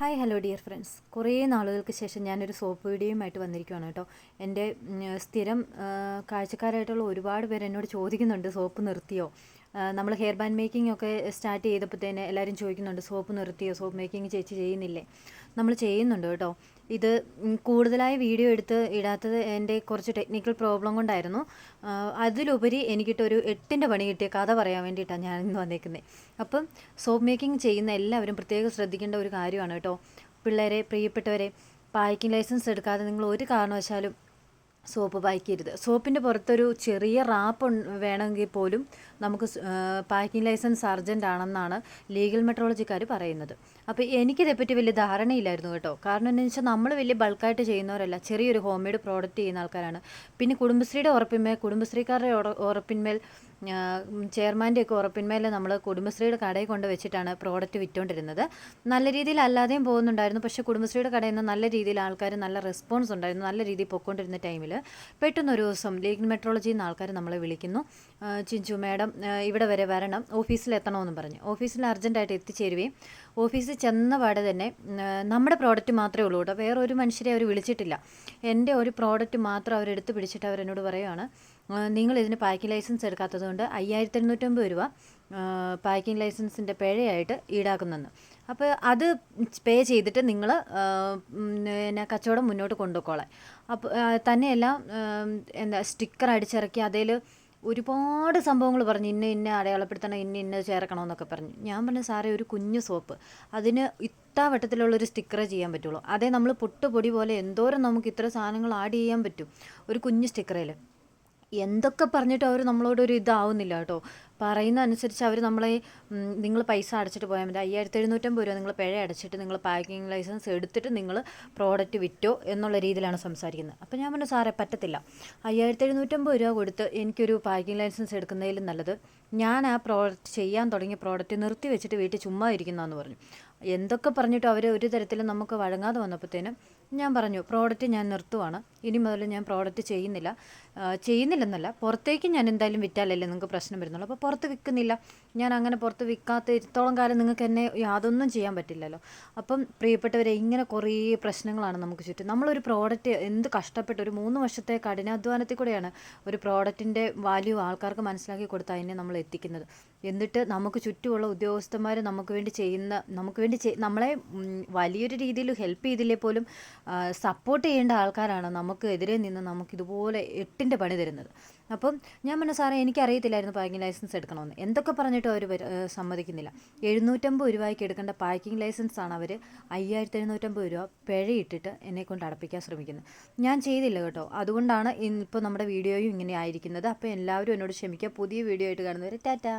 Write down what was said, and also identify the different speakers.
Speaker 1: Hi hello dear friends കുറേ നാളുകൾക്ക് ശേഷം ഞാനൊരു സോപ്പ് വീഡിയോയുമായിട്ട് വന്നിരിക്കുകയാണ് കേട്ടോ. എന്റെ സ്ഥിരം കാഴ്ചക്കാരായിട്ടുള്ള ഒരുപാട് പേര് എന്നോട് ചോദിക്കുന്നുണ്ട് സോപ്പ് നിർത്തിയോ? നമ്മൾ ഹെയർ ബാൻഡ് മേക്കിംഗ് ഒക്കെ സ്റ്റാർട്ട് ചെയ്തപ്പോഴത്തേന് എല്ലാവരും ചോദിക്കുന്നുണ്ട് സോപ്പ് നിർത്തിയോ? സോപ്പ് മേക്കിംഗ് ചേച്ചി ചെയ്യുന്നില്ലേ? നമ്മൾ ചെയ്യുന്നുണ്ട് കേട്ടോ. ഇത് കൂടുതലായി വീഡിയോ എടുത്ത് ഇടാത്തത് എന്റെ കുറച്ച് ടെക്നിക്കൽ പ്രോബ്ലം കൊണ്ടായിരുന്നു. അതിലുപരി എനിക്കിട്ടൊരു എട്ടിന്റെ പണി കിട്ടിയ കഥ പറയാൻ വേണ്ടിയിട്ടാണ് ഞാൻ ഇന്ന് വന്നേക്കുന്നത് അപ്പം സോപ്പ് മേക്കിംഗ് ചെയ്യുന്ന എല്ലാവരും പ്രത്യേകം ശ്രദ്ധിക്കേണ്ട ഒരു കാര്യമാണ് കേട്ടോ. പിള്ളേരെ പ്രിയപ്പെട്ടവരെ പായ്ക്കിംഗ് ലൈസൻസ് എടുക്കാതെ നിങ്ങൾ ഒരു കാരണവശാലും സോപ്പ് പായ്ക്കരുത്. സോപ്പിന്റെ പുറത്തൊരു ചെറിയ റാപ്പ് വേണമെങ്കിൽ പോലും നമുക്ക് പാക്കിംഗ് ലൈസൻസ് അർജന്റ് ആണെന്നാണ് ലീഗൽ മെട്രോളജിക്കാർ പറയുന്നത്. അപ്പോൾ എനിക്കിതേപ്പറ്റി വലിയ ധാരണയില്ലായിരുന്നു കേട്ടോ. കാരണം എന്താണെന്ന് വെച്ചാൽ നമ്മൾ വലിയ ബൾക്കായിട്ട് ചെയ്യുന്നവരല്ല. ചെറിയൊരു ഹോം മെയ്ഡ് പ്രോഡക്റ്റ് ചെയ്യുന്ന ആൾക്കാരാണ്. പിന്നെ കുടുംബശ്രീയുടെ ഉറപ്പിന്മേൽ കുടുംബശ്രീക്കാരുടെ ഉറ- ഉറപ്പിന്മേൽ ചെയർമാന്റെ ഒക്കെ ഉറപ്പിന്മേൽ നമ്മൾ കുടുംബശ്രീയുടെ കടയിൽ കൊണ്ട് വെച്ചിട്ടാണ് പ്രോഡക്റ്റ് വിറ്റുകൊണ്ടിരുന്നത് നല്ല രീതിയിൽ അല്ലാതെയും പോകുന്നുണ്ടായിരുന്നു. പക്ഷേ കുടുംബശ്രീയുടെ കടയിൽ നിന്ന് നല്ല രീതിയിൽ ആൾക്കാർ നല്ല റെസ്പോൺസ് ഉണ്ടായിരുന്നു. നല്ല രീതിയിൽ പൊയ്ക്കൊണ്ടിരുന്ന ടൈമിൽ പെട്ടെന്ന് ഒരു ദിവസം ലീഗ് മെട്രോളജിയിൽ നിന്ന് ആൾക്കാർ നമ്മളെ വിളിക്കുന്നു. ചിഞ്ചു മാഡം ഇവിടെ വരെ വരണം. ഓഫീസിൽ എത്തണമെന്നും പറഞ്ഞ്. ഓഫീസിൽ അർജന്റായിട്ട് എത്തിച്ചേരുകയും ഓഫീസിൽ ചെന്ന പാടെ തന്നെ നമ്മുടെ പ്രോഡക്റ്റ് മാത്രമേ ഉള്ളൂ കേട്ടോ. വേറെ ഒരു മനുഷ്യരെ അവർ വിളിച്ചിട്ടില്ല. എന്റെ ഒരു പ്രോഡക്റ്റ് മാത്രം അവരെടുത്ത് പിടിച്ചിട്ട് അവരെന്നോട് പറയുകയാണ് നിങ്ങൾ ഇതിന് പാക്കിംഗ് ലൈസൻസ് എടുക്കാത്തത് കൊണ്ട് അയ്യായിരത്തി എണ്ണൂറ്റമ്പത് രൂപ പാക്കിംഗ് ലൈസൻസിന്റെ പിഴയായിട്ട് ഈടാക്കുന്നെന്ന്. അപ്പോൾ അത് പേ ചെയ്തിട്ട് നിങ്ങൾ പിന്നെ കച്ചവടം മുന്നോട്ട് കൊണ്ടുപോയിക്കോളാം അപ്പോൾ തന്നെയല്ല എന്താ സ്റ്റിക്കർ അടിച്ചിറക്കി അതിൽ ഒരുപാട് സംഭവങ്ങൾ പറഞ്ഞു ഇന്ന ഇന്ന അടയാളപ്പെടുത്തണം ഇന്ന ഇന്ന ചേർക്കണമെന്നൊക്കെ പറഞ്ഞു. ഞാൻ പറഞ്ഞു സാറേ ഒരു കുഞ്ഞു സോപ്പ്. അതിന് ഇത്ര വട്ടത്തിലുള്ളൊരു സ്റ്റിക്കറേ ചെയ്യാൻ പറ്റുള്ളൂ. അതേ നമ്മൾ പുട്ടുപൊടി പോലെ എന്തോരം നമുക്ക് ഇത്ര സാധനങ്ങൾ ആഡ് ചെയ്യാൻ പറ്റും. ഒരു കുഞ്ഞു സ്റ്റിക്കറേൽ എന്തൊക്കെ പറഞ്ഞിട്ട് അവർ നമ്മളോട് ഒരു ഇതാവുന്നില്ല കേട്ടോ. പറയുന്ന അനുസരിച്ച് അവർ നമ്മളെ നിങ്ങൾ പൈസ അടച്ചിട്ട് പോയാൽ മതി. അയ്യായിരത്തി എഴുന്നൂറ്റമ്പത് രൂപ നിങ്ങൾ പിഴ അടച്ചിട്ട് നിങ്ങൾ പാക്കിംഗ് ലൈസൻസ് എടുത്തിട്ട് നിങ്ങൾ പ്രോഡക്റ്റ് വിറ്റോ എന്നുള്ള രീതിയിലാണ് സംസാരിക്കുന്നത്. അപ്പോൾ ഞാൻ പറഞ്ഞു സാറേ പറ്റത്തില്ല. അയ്യായിരത്തി എഴുന്നൂറ്റമ്പത് രൂപ കൊടുത്ത് എനിക്കൊരു പാക്കിംഗ് ലൈസൻസ് എടുക്കുന്നതിലും നല്ലത്. ഞാൻ ആ പ്രോഡക്റ്റ് ചെയ്യാൻ തുടങ്ങിയ പ്രോഡക്റ്റ് നിർത്തി വെച്ചിട്ട് വീട്ടിൽ ചുമ്മാ ഇരിക്കുന്നതെന്ന് പറഞ്ഞു. എന്തൊക്കെ പറഞ്ഞിട്ട് അവർ ഒരു തരത്തിലും നമുക്ക് വഴങ്ങാതെ വന്നപ്പോഴത്തേനും ഞാൻ പറഞ്ഞു പ്രോഡക്റ്റ് ഞാൻ നിർത്തുവാണ്. ഇനി മുതൽ ഞാൻ പ്രോഡക്റ്റ് ചെയ്യുന്നില്ല. ചെയ്യുന്നില്ലെന്നല്ല. പുറത്തേക്ക് ഞാൻ എന്തായാലും വിറ്റാലല്ലേ നിങ്ങൾക്ക് പ്രശ്നം വരുന്നുള്ളൂ. അപ്പോൾ പുറത്ത് വിൽക്കുന്നില്ല. ഞാൻ അങ്ങനെ പുറത്ത് വിൽക്കാത്ത ഇത്തോളം കാലം നിങ്ങൾക്ക് എന്നെ യാതൊന്നും ചെയ്യാൻ പറ്റില്ലല്ലോ. അപ്പം പ്രിയപ്പെട്ടവരെ ഇങ്ങനെ കുറേ പ്രശ്നങ്ങളാണ് നമുക്ക് ചുറ്റും. നമ്മളൊരു പ്രോഡക്റ്റ് എന്ത് കഷ്ടപ്പെട്ട് ഒരു മൂന്ന് വർഷത്തെ കഠിനാധ്വാനത്തിൽ കൂടെയാണ് ഒരു പ്രോഡക്റ്റിന്റെ വാല്യൂ ആൾക്കാർക്ക് മനസ്സിലാക്കി കൊടുത്ത് അതിനെ നമ്മൾ എത്തിക്കുന്നത്. എന്നിട്ട് നമുക്ക് ചുറ്റുമുള്ള ഉദ്യോഗസ്ഥന്മാർ നമുക്ക് വേണ്ടി ചെയ്യുന്ന നമുക്ക് വേണ്ടി നമ്മളെ വലിയൊരു രീതിയിൽ ഹെൽപ്പ് ചെയ്തില്ലേ പോലും സപ്പോർട്ട് ചെയ്യേണ്ട ആൾക്കാരാണ് നമുക്ക് എതിരെ നിന്ന് നമുക്ക് ഇതുപോലെ എട്ടിന്റെ പണി തരുന്നത്. അപ്പം ഞാൻ പറഞ്ഞ സാറേ എനിക്കറിയത്തില്ലായിരുന്നു പാക്കിംഗ് ലൈസൻസ് എടുക്കണമെന്ന്. എന്തൊക്കെ പറഞ്ഞിട്ടും അവർ സമ്മതിക്കുന്നില്ല. എഴുന്നൂറ്റമ്പത് രൂപയ്ക്ക് എടുക്കേണ്ട പാക്കിംഗ് ലൈസൻസ് ആണ് അവർ അയ്യായിരത്തി എഴുന്നൂറ്റമ്പത് രൂപ പിഴയിട്ടിട്ട് എന്നെ കൊണ്ട് അടപ്പിക്കാൻ ശ്രമിക്കുന്നത്. ഞാൻ ചെയ്തില്ല കേട്ടോ. അതുകൊണ്ടാണ് ഇപ്പോൾ നമ്മുടെ വീഡിയോയും ഇങ്ങനെ ആയിരിക്കുന്നത്. അപ്പോൾ എല്ലാവരും എന്നോട് ക്ഷമിക്കുക. പുതിയ വീഡിയോ ആയിട്ട് കാണുന്നവരെ ടാറ്റാ.